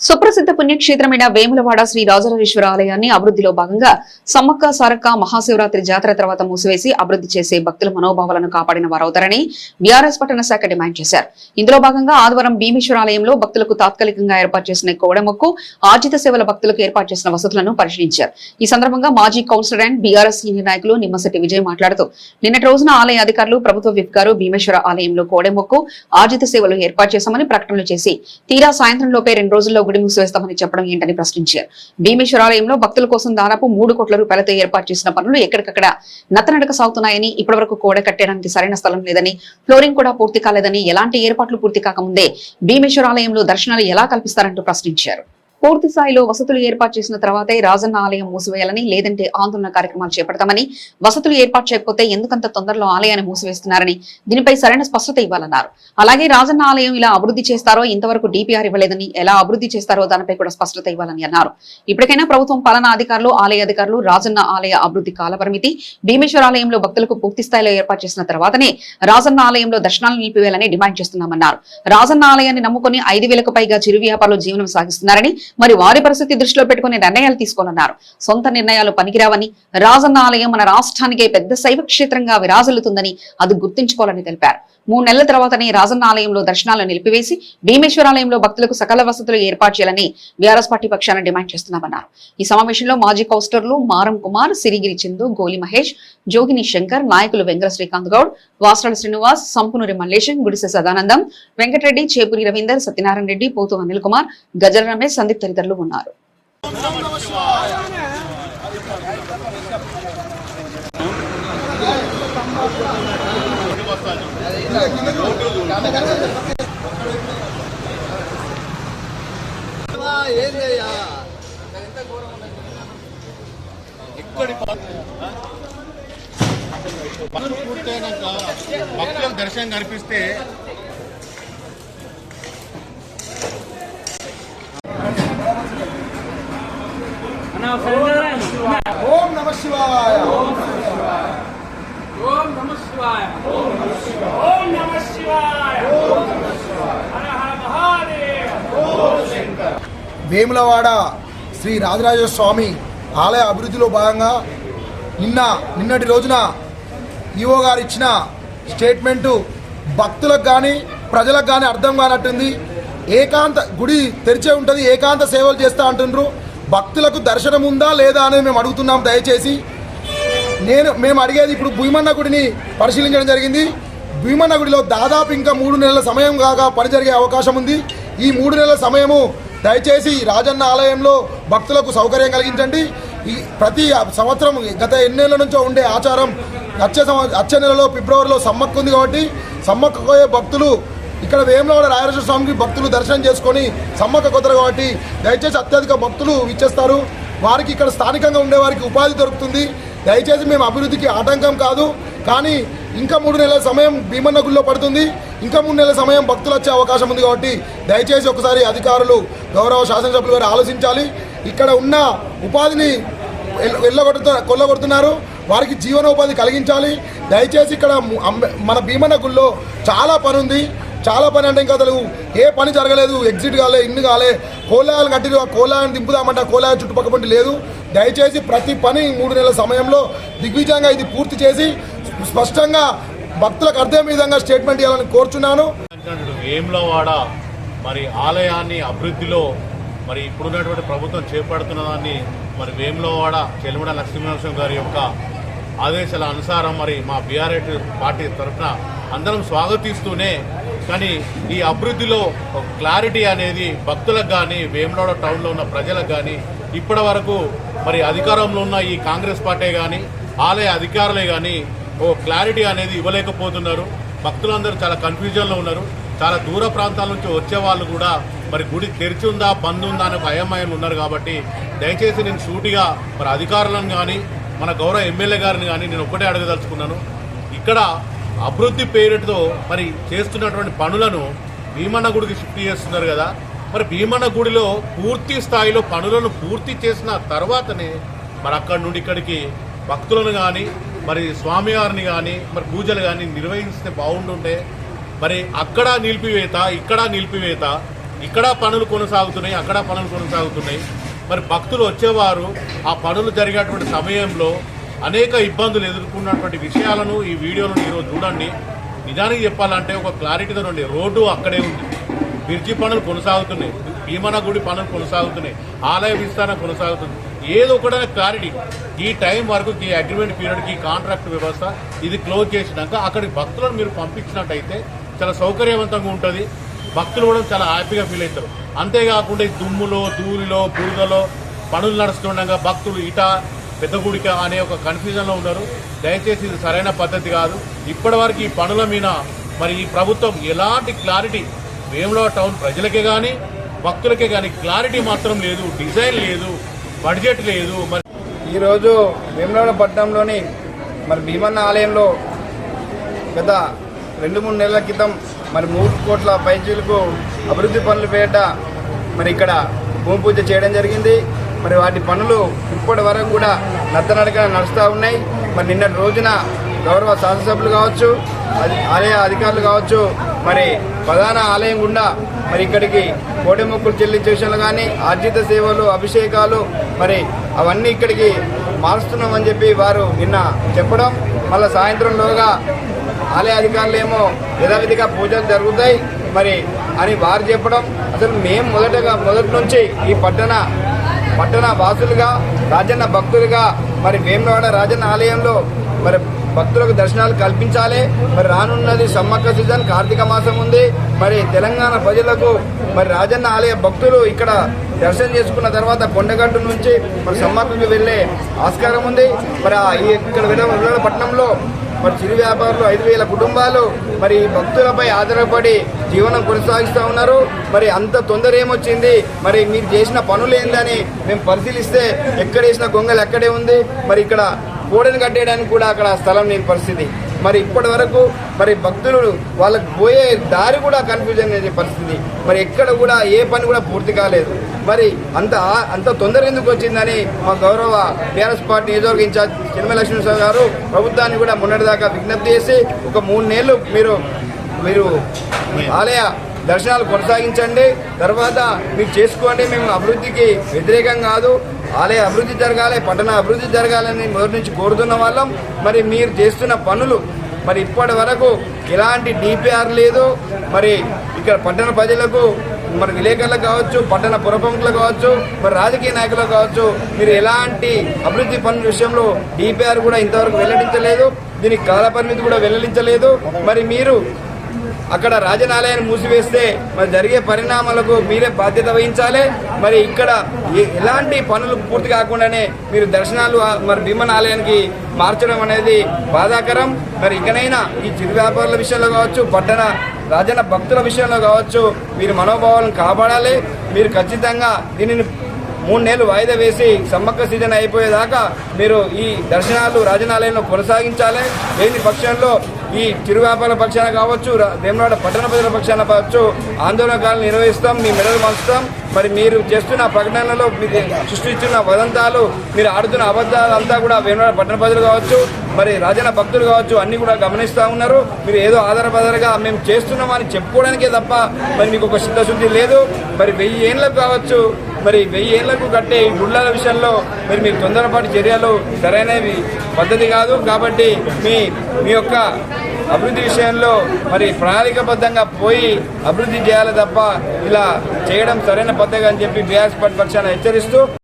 సుప్రసిద్ధ పుణ్యక్షేత్రమైన వేములవాడ శ్రీ రాజరాజేశ్వర ఆలయాన్ని అభివృద్ధిలో భాగంగా సమ్మక్క సారక్క మహాశివరాత్రి జాతర తర్వాత మూసివేసి అభివృద్ధి చేసే భక్తుల మనోభావాలను కాపాడిన వారవుతారని బీఆర్ఎస్ పట్టణ శాఖ డిమాండ్ చేశారు. ఇందులో భాగంగా ఆదివారం భీమేశ్వర ఆలయంలో భక్తులకు తాత్కాలికంగా ఏర్పాటు చేసిన కోడమొక్కు ఆర్జిత సేవల భక్తులకు ఏర్పాటు చేసిన వసతులను పరిశీలించారు. ఈ సందర్భంగా మాజీ కౌన్సిలర్ అండ్ బీఆర్ఎస్ సీనియర్ నాయకులు నిమ్మశెట్టి విజయ్ మాట్లాడుతూ నిన్నటి రోజున ఆలయ అధికారులు ప్రభుత్వ విప్ గారు భీమేశ్వర ఆలయంలో కోడెమొక్కు ఆర్జిత సేవలు ఏర్పాటు చేశామని ప్రకటనలు చేసి తీరా సాయంత్రం లోపే రెండు రోజుల్లో గుడి మూసివేస్తామని చెప్పడం ఏంటని ప్రశ్నించారు. భీమేశ్వర ఆలయంలో భక్తుల కోసం దాదాపు మూడు కోట్ల రూపాయలతో ఏర్పాటు చేసిన పనులు ఎక్కడికక్కడ నత్తనడక సాగుతున్నాయని ఇప్పటివరకు కోడ కట్టడానికి సరైన స్థలం లేదని ఫ్లోరింగ్ కూడా పూర్తి కాలేదని ఎలాంటి ఏర్పాట్లు పూర్తి కాకముందే భీమేశ్వర ఆలయంలో దర్శనాలు ఎలా కల్పిస్తారంటూ ప్రశ్నించారు. పూర్తి స్థాయిలో వసతులు ఏర్పాటు చేసిన తర్వాతే రాజన్న ఆలయం మూసివేయాలని లేదంటే ఆందోళన కార్యక్రమాలు చేపడతామని వసతులు ఏర్పాటు చేయకపోతే ఎందుకంత తొందరలో ఆలయాన్ని మూసివేస్తున్నారని దీనిపై సరైన స్పష్టత ఇవ్వాలన్నారు. అలాగే రాజన్న ఆలయం ఇలా అభివృద్ధి చేస్తారో ఇంతవరకు డిపిఆర్ ఇవ్వలేదని ఎలా అభివృద్ధి చేస్తారో దానిపై కూడా స్పష్టత ఇవ్వాలని అన్నారు. ఇప్పటికైనా ప్రభుత్వం పాలనా అధికారులు ఆలయ అధికారులు రాజన్న ఆలయ అభివృద్ధి కాలపరిమితి భీమేశ్వర ఆలయంలో భక్తులకు పూర్తి స్థాయిలో ఏర్పాటు చేసిన తర్వాతనే రాజన్న ఆలయంలో దర్శనాలు నిలిపివేయాలని డిమాండ్ చేస్తున్నామన్నారు. రాజన్న ఆలయాన్ని నమ్ముకుని ఐదు వేలకు పైగా చిరు వ్యాపారులు జీవనం సాగిస్తున్నారని మరి వారి పరిస్థితి దృష్టిలో పెట్టుకుని నిర్ణయాలు తీసుకోనున్నారు. సొంత నిర్ణయాలు పనికిరావని రాజన్న ఆలయం మన రాష్ట్రానికే పెద్ద శైవ క్షేత్రంగా విరాజల్లుతుందని అది గుర్తుంచుకోవాలని తెలిపారు. మూడు నెలల తర్వాతనే రాజన్న ఆలయంలో దర్శనాలు నిలిపివేసి భీమేశ్వరాలయంలో భక్తులకు సకల వసతులు ఏర్పాటు చేయాలని బీఆర్ఎస్ పార్టీ పక్షాన డిమాండ్ చేస్తున్నామన్నారు. ఈ సమావేశంలో మాజీ కౌన్సిలర్లు మారం కుమార్ సిరిగిరి చందు గోలి మహేష్ జోగిని శంకర్ నాయకులు వెంకట శ్రీకాంత్ గౌడ్ వాసరాల శ్రీనివాస్ సంపునూరి మల్లేశం గుడిసె సదానందం వెంకటరెడ్డి చేపూరి రవీందర్ సత్యనారాయణ రెడ్డి పోతు అనిల్ కుమార్ గజల రమేష్ సందీప్ తదితరులు ఉన్నారు. ఇక్కడి పనులు పూర్తయినాక భక్తులకు దర్శనం కనిపిస్తే ఓం నమ శివాయ. ఓం నమ శివాయ. ఓం నమ శివాయ. హర హర మహాదేవ్. వేములవాడ శ్రీ రాజరాజేశ్వర స్వామి ఆలయ అభివృద్ధిలో భాగంగా నిన్న నిన్నటి రోజున ఈఓ గారు ఇచ్చిన స్టేట్మెంటు భక్తులకు కానీ ప్రజలకు కానీ అర్థం కానట్టుంది. ఏకాంత గుడి తెరిచే ఉంటుంది ఏకాంత సేవలు చేస్తా అంటుండ్రు. భక్తులకు దర్శనం ఉందా లేదా అనేది మేము అడుగుతున్నాం దయచేసి. నేను మేము అడిగేది ఇప్పుడు భూమన్న గుడిని పరిశీలించడం జరిగింది. భూమన్న గుడిలో దాదాపు ఇంకా మూడు నెలల సమయం కాగా పని జరిగే అవకాశం ఉంది. ఈ మూడు నెలల సమయము దయచేసి రాజన్న ఆలయంలో భక్తులకు సౌకర్యం కలిగించండి. ఈ ప్రతి సంవత్సరం గత ఎన్నేళ్ళ నుంచో ఉండే ఆచారం వచ్చే సంవ వచ్చే నెలలో ఫిబ్రవరిలో సమ్మక్క ఉంది కాబట్టి సమ్మక్కపోయే భక్తులు ఇక్కడ వేములవాడ రాయరాజేశ్వర స్వామికి భక్తులు దర్శనం చేసుకొని సమ్మక్క కుదర కాబట్టి దయచేసి అత్యధిక భక్తులు ఇచ్చేస్తారు. వారికి ఇక్కడ స్థానికంగా ఉండే వారికి ఉపాధి దొరుకుతుంది. దయచేసి మేము అభివృద్ధికి ఆటంకం కాదు. కానీ ఇంకా మూడు నెలల సమయం భీమన్న గుడిలో పడుతుంది. ఇంకా మూడు నెలల సమయం భక్తులు వచ్చే అవకాశం ఉంది కాబట్టి దయచేసి ఒకసారి అధికారులు గౌరవ శాసనసభ్యులు గారు ఆలోచించాలి. ఇక్కడ ఉన్న ఉపాధిని వెళ్ళగొడుతు కొల్లగొడుతున్నారు. వారికి జీవనోపాధి కలిగించాలి. దయచేసి ఇక్కడ మన భీమన్న గుళ్ళో చాలా పనుంది. చాలా పని అంటే ఇంకా అసలు ఏ పని జరగలేదు ఎగ్జిట్ కాలే ఇన్ని కాలే. కోలాయాలు కట్టిరు ఆ కోలాయాన్ని దింపుదామంటే ఆ కోలాయ చుట్టుపక్కల పంటి లేదు. దయచేసి ప్రతి పని మూడు నెలల సమయంలో దిగ్విజయంగా ఇది పూర్తి చేసి స్పష్టంగా భక్తులకు అర్థం విధంగా స్టేట్మెంట్ ఇవ్వాలని కోరుచున్నాను. అంటున్నాడు మరి ఆలయాన్ని అభివృద్ధిలో మరి ఇప్పుడున్నటువంటి ప్రభుత్వం చేపడుతున్న దాన్ని మరి వేములవాడ చెలిమడ లక్ష్మీనరసింహ గారి యొక్క ఆదేశాల అనుసారం మరి మా బీఆర్ఎస్ పార్టీ తరఫున అందరం స్వాగతిస్తూనే కానీ ఈ అభివృద్ధిలో ఒక క్లారిటీ అనేది భక్తులకు కానీ వేమనాడ టౌన్లో ఉన్న ప్రజలకు కానీ ఇప్పటి వరకు మరి అధికారంలో ఉన్న ఈ కాంగ్రెస్ పార్టీ కానీ ఆలయ అధికారులే కానీ ఓ క్లారిటీ అనేది ఇవ్వలేకపోతున్నారు. భక్తులందరూ చాలా కన్ఫ్యూజన్లో ఉన్నారు. చాలా దూర ప్రాంతాల నుంచి వచ్చే వాళ్ళు కూడా మరి గుడి తెరిచి ఉందా బంద్ ఉందా అని ఒక అయమయం ఉన్నారు కాబట్టి దయచేసి నేను సూటిగా మరి అధికారులను కానీ మన గౌరవ ఎమ్మెల్యే గారిని కానీ నేను ఒక్కటే అడగదలుచుకున్నాను. ఇక్కడ అభివృద్ధి పేరుతో మరి చేస్తున్నటువంటి పనులను భీమన్న గుడికి షిఫ్ట్ చేస్తున్నారు కదా. మరి భీమన్న గుడిలో పూర్తి స్థాయిలో పనులను పూర్తి చేసిన తర్వాతనే మరి అక్కడి నుండి ఇక్కడికి భక్తులను కానీ మరి స్వామివారిని కానీ మరి పూజలు కానీ నిర్వహిస్తే బాగుంటుంటే మరి అక్కడ నిలిపివేత ఇక్కడ నిలిపివేత ఇక్కడ పనులు కొనసాగుతున్నాయి అక్కడ పనులు కొనసాగుతున్నాయి. మరి భక్తులు వచ్చేవారు ఆ పనులు జరిగేటువంటి సమయంలో అనేక ఇబ్బందులు ఎదుర్కొన్నటువంటి విషయాలను ఈ వీడియోలను ఈరోజు చూడండి. నిజానికి చెప్పాలంటే ఒక క్లారిటీతో ఉండి రోడ్డు అక్కడే ఉంది. బ్రిడ్జి పనులు కొనసాగుతున్నాయి. భీమన గుడి పనులు కొనసాగుతున్నాయి. ఆలయ విస్తరణ కొనసాగుతుంది. ఏదో కూడా క్లారిటీ. ఈ టైం వరకు ఈ అగ్రిమెంట్ పీరియడ్కి కాంట్రాక్ట్ వ్యవస్థ ఇది క్లోజ్ చేసినాక అక్కడికి భక్తులను మీరు పంపించినట్టయితే చాలా సౌకర్యవంతంగా ఉంటుంది. భక్తులు కూడా చాలా హ్యాపీగా ఫీల్ అవుతారు. అంతేకాకుండా ఈ దుమ్ములో ధూళిలో బురదలో పనులు నడుస్తుండగా భక్తులు ఇట పెద్ద గుడిక అనే ఒక కన్ఫ్యూజన్లో ఉన్నారు. దయచేసి ఇది సరైన పద్ధతి కాదు. ఇప్పటివరకు ఈ పనుల మీద మరి ఈ ప్రభుత్వం ఎలాంటి క్లారిటీ వేములవ టౌన్ ప్రజలకే కానీ భక్తులకే కానీ క్లారిటీ మాత్రం లేదు డిజైన్ లేదు బడ్జెట్ లేదు మరి ఈరోజు వేములవాడ పట్టణంలోని మరి భీమన్న ఆలయంలో గత రెండు మూడు నెలల క్రితం మరి మూడు కోట్ల పైచీలకు అభివృద్ధి పనులు పేట మరి ఇక్కడ భూమి పూజ చేయడం జరిగింది. మరి వాటి పనులు ఇప్పటి వరకు కూడా నత్తనడక నడుస్తూ ఉన్నాయి. మరి నిన్నటి రోజున గౌరవ శాసనసభ్యులు కావచ్చు అది ఆలయ అధికారులు కావచ్చు మరి ప్రధాన ఆలయం గుండా మరి ఇక్కడికి కోడి మొక్కులు చెల్లించే విషయంలో కానీ ఆర్జిత సేవలు అభిషేకాలు మరి అవన్నీ ఇక్కడికి మారుస్తున్నామని చెప్పి వారు నిన్న చెప్పడం. మళ్ళీ సాయంత్రంలోగా ఆలయ అధికారులు ఏమో యథావిధిగా పూజలు జరుగుతాయి. మరి అని వారు చెప్పడం. అసలు మేము మొదటగా మొదటి నుంచి ఈ పట్టణ పట్టణ వాసులుగా రాజన్న భక్తులుగా మరి వేములవాడ రాజన్న ఆలయంలో మరి భక్తులకు దర్శనాలు కల్పించాలి. మరి రానున్నది సమ్మక్క సీజన్ కార్తీక మాసం ఉంది. మరి తెలంగాణ ప్రజలకు మరి రాజన్న ఆలయ భక్తులు ఇక్కడ దర్శనం చేసుకున్న తర్వాత కొండగట్టు నుంచి మరి సమ్మక్కకు వెళ్ళే ఆస్కారం ఉంది. మరి ఇక్కడ విడ పట్టణంలో మరి చిరు వ్యాపారులు ఐదు వేల కుటుంబాలు మరి భక్తులపై ఆధారపడి జీవనం కొనసాగిస్తూ ఉన్నారు. మరి అంత తొందర ఏమొచ్చింది? మరి మీరు చేసిన పనులు ఏందని మేము పరిశీలిస్తే ఎక్కడ వేసిన గొంగలు ఎక్కడే ఉంది. మరి ఇక్కడ గోడను కట్టేయడానికి కూడా అక్కడ స్థలం లేని పరిస్థితి. మరి ఇప్పటి వరకు మరి భక్తులు వాళ్ళకి పోయే దారి కూడా కన్ఫ్యూజన్ అనే పరిస్థితి. మరి ఎక్కడ కూడా ఏ పని కూడా పూర్తి కాలేదు. మరి అంత అంత తొందర ఎందుకు వచ్చిందని మా గౌరవ టీఆర్ఎస్ పార్టీ నియోజకవర్గ ఇన్ఛార్జ్ చిన్మ గారు ప్రభుత్వాన్ని కూడా మొన్నటిదాకా విజ్ఞప్తి చేసి ఒక మూడు నెలలు మీరు మీరు ఆలయ దర్శనాలు కొనసాగించండి. తర్వాత మీరు చేసుకోండి. మేము అభివృద్ధికి వ్యతిరేకం కాదు. ఆలయ అభివృద్ధి జరగాలి పట్టణ అభివృద్ధి జరగాలని మొదటి నుంచి కోరుతున్న వాళ్ళం. మరి మీరు చేస్తున్న పనులు మరి ఇప్పటి వరకు ఎలాంటి డిపిఆర్ లేదు. మరి ఇక్కడ పట్టణ ప్రజలకు మరి విలేకరులకు కావచ్చు పట్టణ పురప్రముఖులకు కావచ్చు మరి రాజకీయ నాయకులకు కావచ్చు మీరు ఎలాంటి అభివృద్ధి పనుల విషయంలో డిపిఆర్ కూడా ఇంతవరకు వెల్లడించలేదు. దీనికి కాలపరిమితి కూడా వెల్లడించలేదు. మరి మీరు అక్కడ రాజనాలయాన్ని మూసివేస్తే మరి జరిగే పరిణామాలకు మీరే బాధ్యత వహించాలి. మరి ఇక్కడ ఎలాంటి పనులు పూర్తి కాకుండానే మీరు దర్శనాలు మరి భీమన ఆలయానికి మార్చడం అనేది బాధాకరం. మరి ఇకనైనా ఈ చిరు వ్యాపారుల విషయంలో కావచ్చు పట్టణ రాజన భక్తుల విషయంలో కావచ్చు మీరు మనోభావాలను కాపాడాలి. మీరు ఖచ్చితంగా దీనిని మూడు నెలలు వాయిదా వేసి సమ్మక్క సీజన్ అయిపోయేదాకా మీరు ఈ దర్శనాలు రాజనాలయంలో కొనసాగించాలి. లేని పక్షంలో ఈ చిరు వ్యాపార పక్షాన కావచ్చు రా- పట్టణ ప్రజల పక్షాన కావచ్చు ఆందోళనకాలను నిర్వహిస్తాం మీ మెడలు మంచుతాం మరి మీరు చేస్తున్న ప్రకటనలలో మీరు సృష్టిస్తున్న వదంతాలు మీరు ఆడుతున్న అబద్ధాలు అంతా కూడా వేములవాడ పట్టణ ప్రజలు కావచ్చు మరి రాజన్న భక్తులు కావచ్చు అన్ని కూడా గమనిస్తూ ఉన్నారు. మీరు ఏదో ఆధారపదరగా మేము చేస్తున్నామని చెప్పుకోవడానికే తప్ప మరి మీకు ఒక సిద్ధశుద్ధి లేదు. మరి వెయ్యి ఏళ్ళకు కావచ్చు మరి వెయ్యి ఏళ్ళకు కట్టే ఈ గుళ్ళల విషయంలో మరి మీ తొందరపాటు చర్యలు సరైనవి పద్ధతి కాదు. కాబట్టి మీ మీ యొక్క అభివృద్ధి విషయంలో మరి ప్రణాళికబద్ధంగా పోయి అభివృద్ధి చేయాలి తప్ప ఇలా చేయడం సరైన పద్ధతి అని చెప్పి బీఆర్ఎస్ పార్టీ పక్షాన హెచ్చరిస్తూ